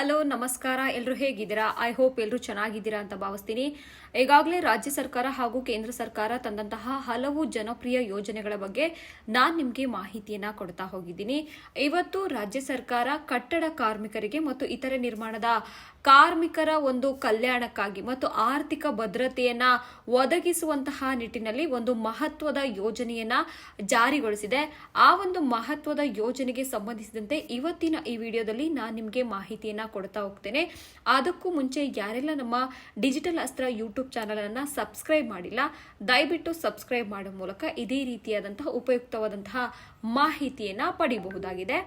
Hello, ನಮಸ್ಕಾರ. ಎಲ್ಲರೂ ಹೇಗಿದ್ದೀರಾ? ಐ ಹೋಪ್ ಎಲ್ಲರೂ ಚೆನ್ನಾಗಿದ್ದೀರಾ ಅಂತ ಭಾವಿಸ್ತೀನಿ. ಈಗಾಗಲೇ ರಾಜ್ಯ ಸರ್ಕಾರ ಹಾಗೂ ಕೇಂದ್ರ ಸರ್ಕಾರ ತಂದಂತಹ ಹಲವು ಜನಪ್ರಿಯ ಯೋಜನೆಗಳ ಬಗ್ಗೆ ನಾನು ನಿಮಗೆ ಮಾಹಿತಿಯನ್ನು ಕೊಡ್ತಾ ಹೋಗಿದ್ದೀನಿ. ಇವತ್ತು ರಾಜ್ಯ ಸರ್ಕಾರ ಕಟ್ಟಡ ಕಾರ್ಮಿಕರಿಗೆ ಮತ್ತು ಇತರೆ ನಿರ್ಮಾಣದ ಕಾರ್ಮಿಕರ ಒಂದು ಕಲ್ಯಾಣಕ್ಕಾಗಿ ಮತ್ತು ಆರ್ಥಿಕ ಭದ್ರತೆಯನ್ನು ಒದಗಿಸುವಂತಹ ನಿಟ್ಟಿನಲ್ಲಿ ಒಂದು ಮಹತ್ವದ ಯೋಜನೆಯನ್ನು ಜಾರಿಗೊಳಿಸಿದೆ. ಆ ಒಂದು ಮಹತ್ವದ ಯೋಜನೆಗೆ ಸಂಬಂಧಿಸಿದಂತೆ ಇವತ್ತಿನ ಈ ವಿಡಿಯೋದಲ್ಲಿ ನಾನು ನಿಮಗೆ ಮಾಹಿತಿಯನ್ನ ಕೊಡ್ತಾ ಹೋಗ್ತೇನೆ. ಅದಕ್ಕೂ ಮುಂಚೆ ಯಾರೆಲ್ಲ ನಮ್ಮ ಡಿಜಿಟಲ್ ಅಸ್ತ್ರ ಯೂಟ್ಯೂಬ್ ಚಾನಲ್ ಅನ್ನ ಸಬ್ಸ್ಕ್ರೈಬ್ ಮಾಡಿಲ್ಲ, ದಯವಿಟ್ಟು ಸಬ್ಸ್ಕ್ರೈಬ್ ಮಾಡೋ ಮೂಲಕ ಇದೇ ರೀತಿಯಾದಂತಹ ಉಪಯುಕ್ತವಾದಂತಹ ಮಾಹಿತಿಯನ್ನ ಪಡಿಬಹುದಾಗಿದೆ.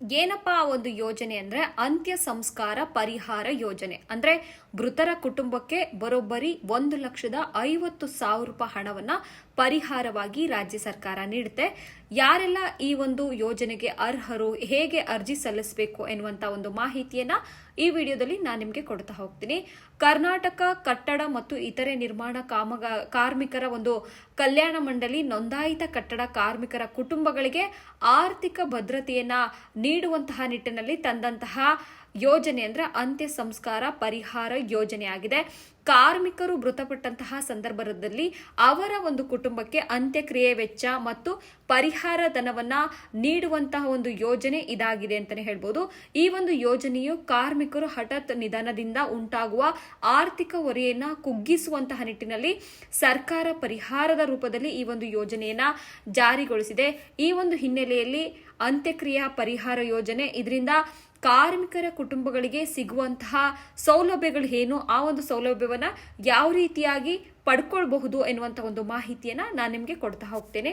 ಏನಪ್ಪಾ ಆ ಒಂದು ಯೋಜನೆ ಅಂದ್ರೆ ಅಂತ್ಯ ಸಂಸ್ಕಾರ ಪರಿಹಾರ ಯೋಜನೆ. ಅಂದ್ರೆ ಮೃತರ ಕುಟುಂಬಕ್ಕೆ ಬರೋಬ್ಬರಿ ಒಂದು ಲಕ್ಷದ ಐವತ್ತು ಸಾವಿರ ರೂಪಾಯಿ ಹಣವನ್ನ ಪರಿಹಾರವಾಗಿ ರಾಜ್ಯ ಸರ್ಕಾರ ನೀಡುತ್ತೆ. ಯಾರೆಲ್ಲ ಈ ಒಂದು ಯೋಜನೆಗೆ ಅರ್ಹರು, ಹೇಗೆ ಅರ್ಜಿ ಸಲ್ಲಿಸಬೇಕು ಎನ್ನುವಂತ ಒಂದು ಮಾಹಿತಿಯನ್ನ ಈ ವಿಡಿಯೋದಲ್ಲಿ ನಾನು ನಿಮಗೆ ಕೊಡ್ತಾ ಹೋಗ್ತೀನಿ. ಕರ್ನಾಟಕ ಕಟ್ಟಡ ಮತ್ತು ಇತರೆ ನಿರ್ಮಾಣ ಕಾಮಗ, ಕಾರ್ಮಿಕರ ಒಂದು ಕಲ್ಯಾಣ ಮಂಡಳಿ ನೋಂದಾಯಿತ ಕಟ್ಟಡ ಕಾರ್ಮಿಕರ ಕುಟುಂಬಗಳಿಗೆ ಆರ್ಥಿಕ ಭದ್ರತೆಯನ್ನ ನೀಡುವಂತಹ ನಿಟ್ಟಿನಲ್ಲಿ ತಂದಂತಹ ಯೋಜನೆ ಅಂದ್ರೆ ಅಂತ್ಯ ಸಂಸ್ಕಾರ ಪರಿಹಾರ ಯೋಜನೆ ಆಗಿದೆ. ಕಾರ್ಮಿಕರು ಮೃತಪಟ್ಟಂತಹ ಸಂದರ್ಭದಲ್ಲಿ ಅವರ ಒಂದು ಕುಟುಂಬಕ್ಕೆ ಅಂತ್ಯಕ್ರಿಯೆ ವೆಚ್ಚ ಮತ್ತು ಪರಿಹಾರ ಧನವನ್ನ ನೀಡುವಂತಹ ಒಂದು ಯೋಜನೆ ಇದಾಗಿದೆ ಅಂತಾನೆ ಹೇಳ್ಬೋದು. ಈ ಒಂದು ಯೋಜನೆಯು ಕಾರ್ಮಿಕರು ಹಠಾತ್ ನಿಧನದಿಂದ ಉಂಟಾಗುವ ಆರ್ಥಿಕ ಹೊರೆಯನ್ನ ಕುಗ್ಗಿಸುವಂತಹ ನಿಟ್ಟಿನಲ್ಲಿ ಸರ್ಕಾರ ಪರಿಹಾರದ ರೂಪದಲ್ಲಿ ಈ ಒಂದು ಯೋಜನೆಯನ್ನ ಜಾರಿಗೊಳಿಸಿದೆ. ಈ ಒಂದು ಹಿನ್ನೆಲೆಯಲ್ಲಿ ಅಂತ್ಯಕ್ರಿಯಾ ಪರಿಹಾರ ಯೋಜನೆ ಇದರಿಂದ ಕಾರ್ಮಿಕರ ಕುಟುಂಬಗಳಿಗೆ ಸಿಗುವಂತಹ ಸೌಲಭ್ಯಗಳು ಏನು? ಆ ಒಂದು ಸೌಲಭ್ಯವನ್ನ ಯಾವ ರೀತಿಯಾಗಿ ಪಡ್ಕೊಳ್ಬಹುದು ಎನ್ನುವಂಥ ಒಂದು ಮಾಹಿತಿಯನ್ನ ನಾನು ನಿಮಗೆ ಕೊಡ್ತಾ ಹೋಗ್ತೇನೆ.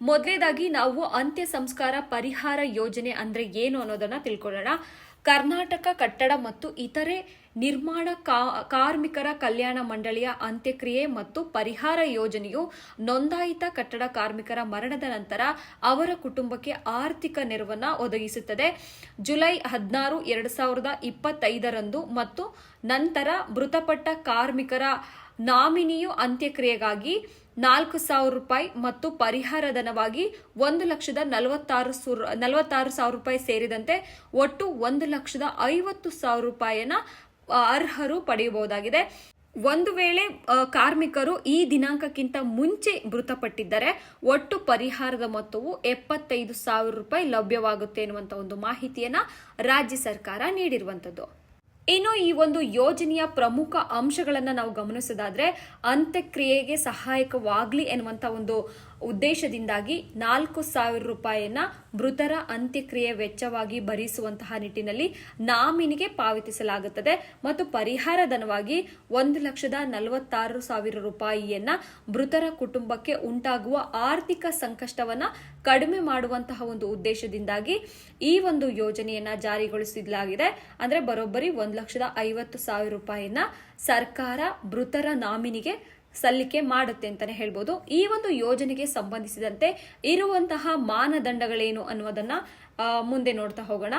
ಮೊದಲೇದಾಗಿ ನಾವು ಅಂತ್ಯ ಸಂಸ್ಕಾರ ಪರಿಹಾರ ಯೋಜನೆ ಅಂದ್ರೆ ಏನು ಅನ್ನೋದನ್ನ ತಿಳ್ಕೊಳ್ಳೋಣ. ಕರ್ನಾಟಕ ಕಟ್ಟಡ ಮತ್ತು ಇತರೆ ನಿರ್ಮಾಣ ಕಾರ್ಮಿಕರ ಕಲ್ಯಾಣ ಮಂಡಳಿಯ ಅಂತ್ಯಕ್ರಿಯೆ ಮತ್ತು ಪರಿಹಾರ ಯೋಜನೆಯು ನೋಂದಾಯಿತ ಕಟ್ಟಡ ಕಾರ್ಮಿಕರ ಮರಣದ ನಂತರ ಅವರ ಕುಟುಂಬಕ್ಕೆ ಆರ್ಥಿಕ ನೆರವನ್ನು ಒದಗಿಸುತ್ತದೆ. ಜುಲೈ ಹದಿನಾರು, ಎರಡು ಸಾವಿರದ ಇಪ್ಪತ್ತೈದರಂದು ಮತ್ತು ನಂತರ ಮೃತಪಟ್ಟ ಕಾರ್ಮಿಕರ ನಾಮಿನಿಯು ಅಂತ್ಯಕ್ರಿಯೆಗಾಗಿ ನಾಲ್ಕು ಸಾವಿರ ರೂಪಾಯಿ ಮತ್ತು ಪರಿಹಾರ ಧನವಾಗಿ ಒಂದು ಲಕ್ಷದ ನಲವತ್ತಾರು ನಲವತ್ತಾರು ಸಾವಿರ ರೂಪಾಯಿ ಸೇರಿದಂತೆ ಒಟ್ಟು ಒಂದು ಲಕ್ಷದ ಐವತ್ತು ಸಾವಿರ ರೂಪಾಯಿಯನ್ನ ಅರ್ಹರು ಪಡೆಯಬಹುದಾಗಿದೆ. ಒಂದು ವೇಳೆ ಕಾರ್ಮಿಕರು ಈ ದಿನಾಂಕಕ್ಕಿಂತ ಮುಂಚೆ ಮೃತಪಟ್ಟಿದ್ದರೆ ಒಟ್ಟು ಪರಿಹಾರದ ಮೊತ್ತವು ಎಪ್ಪತ್ತೈದು ಸಾವಿರ ರೂಪಾಯಿ ಲಭ್ಯವಾಗುತ್ತೆ ಎನ್ನುವಂತ ಒಂದು ಮಾಹಿತಿಯನ್ನ ರಾಜ್ಯ ಸರ್ಕಾರ ನೀಡಿರುವಂತದ್ದು. ಇನ್ನು ಈ ಒಂದು ಯೋಜನೆಯ ಪ್ರಮುಖ ಅಂಶಗಳನ್ನು ನಾವು ಗಮನಿಸೋದಾದ್ರೆ, ಅಂತ್ಯಕ್ರಿಯೆಗೆ ಸಹಾಯಕವಾಗ್ಲಿ ಎನ್ನುವಂಥ ಒಂದು ಉದ್ದೇಶದಿಂದಾಗಿ ನಾಲ್ಕು ಸಾವಿರ ರೂಪಾಯಿಯನ್ನ ಮೃತರ ಅಂತ್ಯಕ್ರಿಯೆ ವೆಚ್ಚವಾಗಿ ಭರಿಸುವಂತಹ ನಿಟ್ಟಿನಲ್ಲಿ ನಾಮಿನಿಗೆ ಪಾವತಿಸಲಾಗುತ್ತದೆ ಮತ್ತು ಪರಿಹಾರ ಧನವಾಗಿ ಒಂದು ಲಕ್ಷದ ನಲವತ್ತಾರು ಸಾವಿರ ರೂಪಾಯಿಯನ್ನ ಮೃತರ ಕುಟುಂಬಕ್ಕೆ ಉಂಟಾಗುವ ಆರ್ಥಿಕ ಸಂಕಷ್ಟವನ್ನ ಕಡಿಮೆ ಮಾಡುವಂತಹ ಒಂದು ಉದ್ದೇಶದಿಂದಾಗಿ ಈ ಒಂದು ಯೋಜನೆಯನ್ನ ಜಾರಿಗೊಳಿಸಲಾಗಿದೆ. ಅಂದ್ರೆ ಬರೋಬ್ಬರಿ ಒಂದು ಲಕ್ಷದ ಐವತ್ತು ಸಾವಿರ ರೂಪಾಯಿಯನ್ನ ಸರ್ಕಾರ ಮೃತರ ನಾಮಿನಿಗೆ ಸಲ್ಲಿಕೆ ಮಾಡುತ್ತೆ ಅಂತಾನೆ ಹೇಳ್ಬೋದು. ಈ ಒಂದು ಯೋಜನೆಗೆ ಸಂಬಂಧಿಸಿದಂತೆ ಇರುವಂತಹ ಮಾನದಂಡಗಳೇನು ಅನ್ನೋದನ್ನ ಮುಂದೆ ನೋಡ್ತಾ ಹೋಗೋಣ.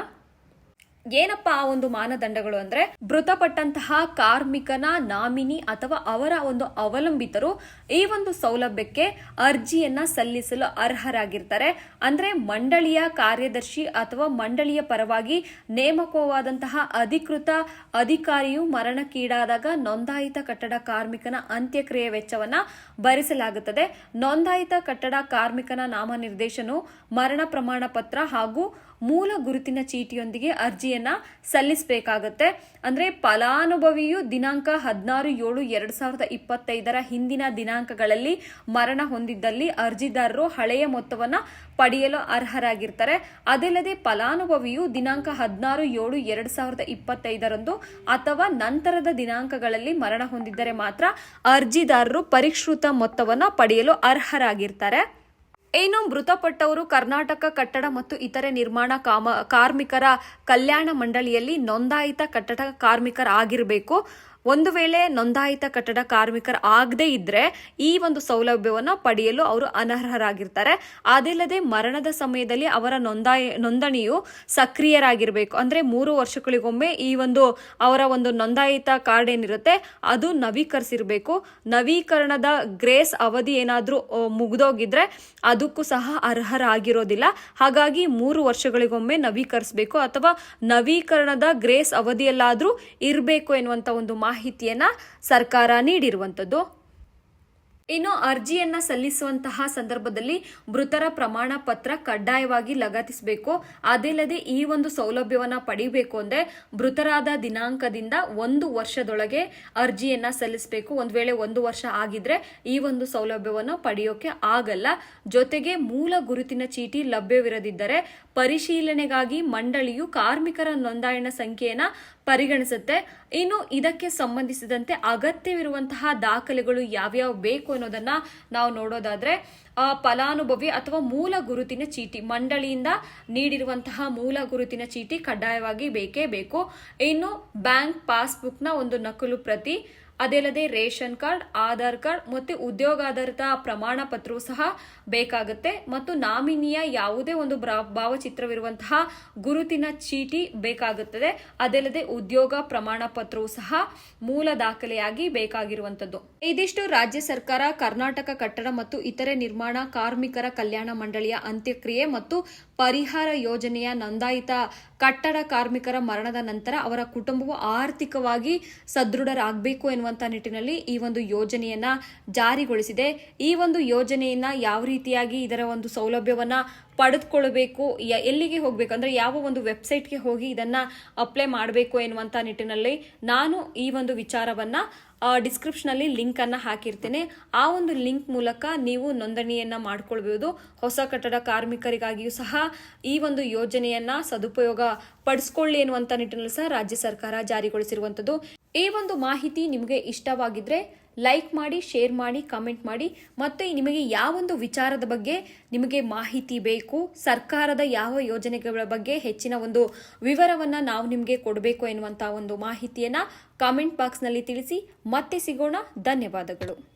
ಏನಪ್ಪ ಆ ಒಂದು ಮಾನದಂಡಗಳು ಅಂದ್ರೆ ಮೃತಪಟ್ಟಂತಹ ಕಾರ್ಮಿಕನ ನಾಮಿನಿ ಅಥವಾ ಅವರ ಒಂದು ಅವಲಂಬಿತರು ಈ ಒಂದು ಸೌಲಭ್ಯಕ್ಕೆ ಅರ್ಜಿಯನ್ನ ಸಲ್ಲಿಸಲು ಅರ್ಹರಾಗಿರ್ತಾರೆ. ಅಂದ್ರೆ ಮಂಡಳಿಯ ಕಾರ್ಯದರ್ಶಿ ಅಥವಾ ಮಂಡಳಿಯ ಪರವಾಗಿ ನೇಮಕವಾದಂತಹ ಅಧಿಕೃತ ಅಧಿಕಾರಿಯು ಮರಣಕ್ಕೀಡಾದಾಗ ನೋಂದಾಯಿತ ಕಟ್ಟಡ ಕಾರ್ಮಿಕನ ಅಂತ್ಯಕ್ರಿಯೆ ವೆಚ್ಚವನ್ನ ಭರಿಸಲಾಗುತ್ತದೆ. ನೋಂದಾಯಿತ ಕಟ್ಟಡ ಕಾರ್ಮಿಕನ ನಾಮನಿರ್ದೇಶನು ಮರಣ ಪ್ರಮಾಣ ಪತ್ರ ಹಾಗೂ ಮೂಲ ಗುರುತಿನ ಚೀಟಿಯೊಂದಿಗೆ ಅರ್ಜಿಯನ್ನ ಸಲ್ಲಿಸಬೇಕಾಗತ್ತೆ. ಅಂದ್ರೆ ಫಲಾನುಭವಿಯು ದಿನಾಂಕ ಹದಿನಾರು ಏಳು ಎರಡ್ ಸಾವಿರದ ಇಪ್ಪತ್ತೈದರ ಹಿಂದಿನ ದಿನಾಂಕಗಳಲ್ಲಿ ಮರಣ ಹೊಂದಿದ್ದಲ್ಲಿ ಅರ್ಜಿದಾರರು ಹಳೆಯ ಮೊತ್ತವನ್ನ ಪಡೆಯಲು ಅರ್ಹರಾಗಿರ್ತಾರೆ. ಅದಲ್ಲದೆ ಫಲಾನುಭವಿಯು ದಿನಾಂಕ ಹದಿನಾರು ಏಳು ಎರಡ್ ಸಾವಿರದ ಇಪ್ಪತ್ತೈದರಂದು ಅಥವಾ ನಂತರದ ದಿನಾಂಕಗಳಲ್ಲಿ ಮರಣ ಹೊಂದಿದ್ದರೆ ಮಾತ್ರ ಅರ್ಜಿದಾರರು ಪರಿಷ್ಕೃತ ಮೊತ್ತವನ್ನ ಪಡೆಯಲು ಅರ್ಹರಾಗಿರ್ತಾರೆ. ಏನು ಮೃತಪಟ್ಟವರು ಕರ್ನಾಟಕ ಕಟ್ಟಡ ಮತ್ತು ಇತರೆ ನಿರ್ಮಾಣ ಕಾಮ ಕಾರ್ಮಿಕರ ಕಲ್ಯಾಣ ಮಂಡಳಿಯಲ್ಲಿ ನೋಂದಾಯಿತ ಕಟ್ಟಡ ಕಾರ್ಮಿಕರಾಗಿರಬೇಕು. ಒಂದು ವೇಳೆ ನೋಂದಾಯಿತ ಕಟ್ಟಡ ಕಾರ್ಮಿಕರ ಆಗದೇ ಇದ್ರೆ ಈ ಒಂದು ಸೌಲಭ್ಯವನ್ನು ಪಡೆಯಲು ಅವರು ಅನರ್ಹರಾಗಿರ್ತಾರೆ. ಅದಿಲ್ಲದೆ ಮರಣದ ಸಮಯದಲ್ಲಿ ಅವರ ನೋಂದಾಯಿ, ನೋಂದಣಿಯು ಸಕ್ರಿಯರಾಗಿರಬೇಕು. ಅಂದ್ರೆ ಮೂರು ವರ್ಷಗಳಿಗೊಮ್ಮೆ ಈ ಒಂದು ಅವರ ಒಂದು ನೋಂದಾಯಿತ ಕಾರ್ಡ್ ಏನಿರುತ್ತೆ, ಅದು ನವೀಕರಿಸಿರಬೇಕು. ನವೀಕರಣದ ಗ್ರೇಸ್ ಅವಧಿ ಏನಾದರೂ ಮುಗಿದೋಗಿದ್ರೆ ಅದಕ್ಕೂ ಸಹ ಅರ್ಹರಾಗಿರೋದಿಲ್ಲ. ಹಾಗಾಗಿ ಮೂರು ವರ್ಷಗಳಿಗೊಮ್ಮೆ ನವೀಕರಿಸಬೇಕು. ಅಥವಾ ನವೀಕರಣದ ಗ್ರೇಸ್ ಅವಧಿಯಲ್ಲಾದರೂ ಇರಬೇಕು ಎನ್ನುವಂಥ ಒಂದು ಮಾಹಿತಿಯನ್ನ ಸರ್ಕಾರ ನೀಡಿರುವಂಥದ್ದು. ಇನ್ನು ಅರ್ಜಿಯನ್ನ ಸಲ್ಲಿಸುವಂತಹ ಸಂದರ್ಭದಲ್ಲಿ ಮೃತರ ಪ್ರಮಾಣ ಪತ್ರ ಕಡ್ಡಾಯವಾಗಿ ಲಗತ್ತಿಸಬೇಕು. ಅದಿಲ್ಲದೆ ಈ ಒಂದು ಸೌಲಭ್ಯವನ್ನ ಪಡಿಬೇಕು ಅಂದ್ರೆ ಮೃತರಾದ ದಿನಾಂಕದಿಂದ ಒಂದು ವರ್ಷದೊಳಗೆ ಅರ್ಜಿಯನ್ನ ಸಲ್ಲಿಸಬೇಕು. ಒಂದ್ ವೇಳೆ ಒಂದು ವರ್ಷ ಆಗಿದ್ರೆ ಈ ಒಂದು ಸೌಲಭ್ಯವನ್ನು ಪಡೆಯೋಕೆ ಆಗಲ್ಲ. ಜೊತೆಗೆ ಮೂಲ ಗುರುತಿನ ಚೀಟಿ ಲಭ್ಯವಿರದಿದ್ದರೆ ಪರಿಶೀಲನೆಗಾಗಿ ಮಂಡಳಿಯು ಕಾರ್ಮಿಕರ ನೋಂದಾಯಣ ಸಂಖ್ಯೆಯನ್ನ ಪರಿಗಣಿಸುತ್ತೆ. ಇನ್ನು ಇದಕ್ಕೆ ಸಂಬಂಧಿಸಿದಂತೆ ಅಗತ್ಯವಿರುವಂತಹ ದಾಖಲೆಗಳು ಯಾವ್ಯಾವ ಬೇಕು ಅನ್ನೋದನ್ನ ನಾವು ನೋಡೋದಾದ್ರೆ ಫಲಾನುಭವಿ ಅಥವಾ ಮೂಲ ಗುರುತಿನ ಚೀಟಿ, ಮಂಡಳಿಯಿಂದ ನೀಡಿರುವಂತಹ ಮೂಲ ಗುರುತಿನ ಚೀಟಿ ಕಡ್ಡಾಯವಾಗಿ ಬೇಕೇ ಬೇಕು. ಇನ್ನು ಬ್ಯಾಂಕ್ ಪಾಸ್ಬುಕ್ನ ಒಂದು ನಕಲು ಪ್ರತಿ ಅದಲ್ಲದೆ ರೇಷನ್ ಕಾರ್ಡ್, ಆಧಾರ್ ಕಾರ್ಡ್ ಮತ್ತು ಉದ್ಯೋಗಾಧಾರಿತ ಪ್ರಮಾಣ ಪತ್ರವು ಸಹ ಬೇಕಾಗುತ್ತೆ. ಮತ್ತು ನಾಮಿನಿಯ ಯಾವುದೇ ಒಂದು ಭಾವಚಿತ್ರವಿರುವಂತಹ ಗುರುತಿನ ಚೀಟಿ ಬೇಕಾಗುತ್ತದೆ. ಅದಲ್ಲದೆ ಉದ್ಯೋಗ ಪ್ರಮಾಣ ಪತ್ರವು ಸಹ ಮೂಲ ದಾಖಲೆಯಾಗಿ ಬೇಕಾಗಿರುವಂತದ್ದು ಇದಿಷ್ಟು ರಾಜ್ಯ ಸರ್ಕಾರ, ಕರ್ನಾಟಕ ಕಟ್ಟಡ ಮತ್ತು ಇತರೆ ನಿರ್ಮಾಣ ಕಾರ್ಮಿಕರ ಕಲ್ಯಾಣ ಮಂಡಳಿಯ ಅಂತ್ಯಕ್ರಿಯೆ ಮತ್ತು ಪರಿಹಾರ ಯೋಜನೆಯ ನೋಂದಾಯಿತ ಕಟ್ಟಡ ಕಾರ್ಮಿಕರ ಮರಣದ ನಂತರ ಅವರ ಕುಟುಂಬವು ಆರ್ಥಿಕವಾಗಿ ಸದೃಢರಾಗಬೇಕು ಎನ್ನುವಂಥ ನಿಟ್ಟಿನಲ್ಲಿ ಈ ಒಂದು ಯೋಜನೆಯನ್ನ ಜಾರಿಗೊಳಿಸಿದೆ. ಈ ಒಂದು ಯೋಜನೆಯನ್ನ ಯಾವ ರೀತಿಯಾಗಿ ಇದರ ಒಂದು ಸೌಲಭ್ಯವನ್ನ ಪಡೆದುಕೊಳ್ಳಬೇಕು ಎಲ್ಲಿಗೆ ಹೋಗಬೇಕು, ಅಂದ್ರೆ ಯಾವ ಒಂದು ವೆಬ್ಸೈಟ್ಗೆ ಹೋಗಿ ಇದನ್ನ ಅಪ್ಲೈ ಮಾಡಬೇಕು ಎನ್ನುವಂಥ ನಿಟ್ಟಿನಲ್ಲಿ ನಾನು ಈ ಒಂದು ವಿಚಾರವನ್ನ ಡಿಸ್ಕ್ರಿಪ್ಷನ್ ಲಿಂಕನ್ನು ಹಾಕಿರ್ತೇನೆ. ಆ ಒಂದು ಲಿಂಕ್ ಮೂಲಕ ನೀವು ನೋಂದಣಿಯನ್ನು ಮಾಡ್ಕೊಳ್ಬೋದು. ಹೊಸ ಕಟ್ಟಡ ಕಾರ್ಮಿಕರಿಗಾಗಿಯೂ ಸಹ ಈ ಒಂದು ಯೋಜನೆಯನ್ನು ಸದುಪಯೋಗ ಪಡಿಸ್ಕೊಳ್ಳಿ ಎನ್ನುವಂಥ ನಿಟ್ಟಿನಲ್ಲಿ ಸಹ ರಾಜ್ಯ ಸರ್ಕಾರ ಜಾರಿಗೊಳಿಸಿರುವಂಥದ್ದು ಈ ಒಂದು ಮಾಹಿತಿ ನಿಮಗೆ ಇಷ್ಟವಾಗಿದ್ರೆ ಲೈಕ್ ಮಾಡಿ ಶೇರ್ ಮಾಡಿ ಕಮೆಂಟ್ ಮಾಡಿ. ಮತ್ತೆ ನಿಮಗೆ ಯಾವೊಂದು ವಿಚಾರದ ಬಗ್ಗೆ ನಿಮಗೆ ಮಾಹಿತಿ ಬೇಕು, ಸರ್ಕಾರದ ಯಾವ ಯೋಜನೆಗಳ ಬಗ್ಗೆ ಹೆಚ್ಚಿನ ಒಂದು ವಿವರವನ್ನು ನಾವು ನಿಮಗೆ ಕೊಡಬೇಕು ಎನ್ನುವಂಥ ಒಂದು ಮಾಹಿತಿಯನ್ನು ಕಾಮೆಂಟ್ ಬಾಕ್ಸ್ನಲ್ಲಿ ತಿಳಿಸಿ. ಮತ್ತೆ ಸಿಗೋಣ. ಧನ್ಯವಾದಗಳು.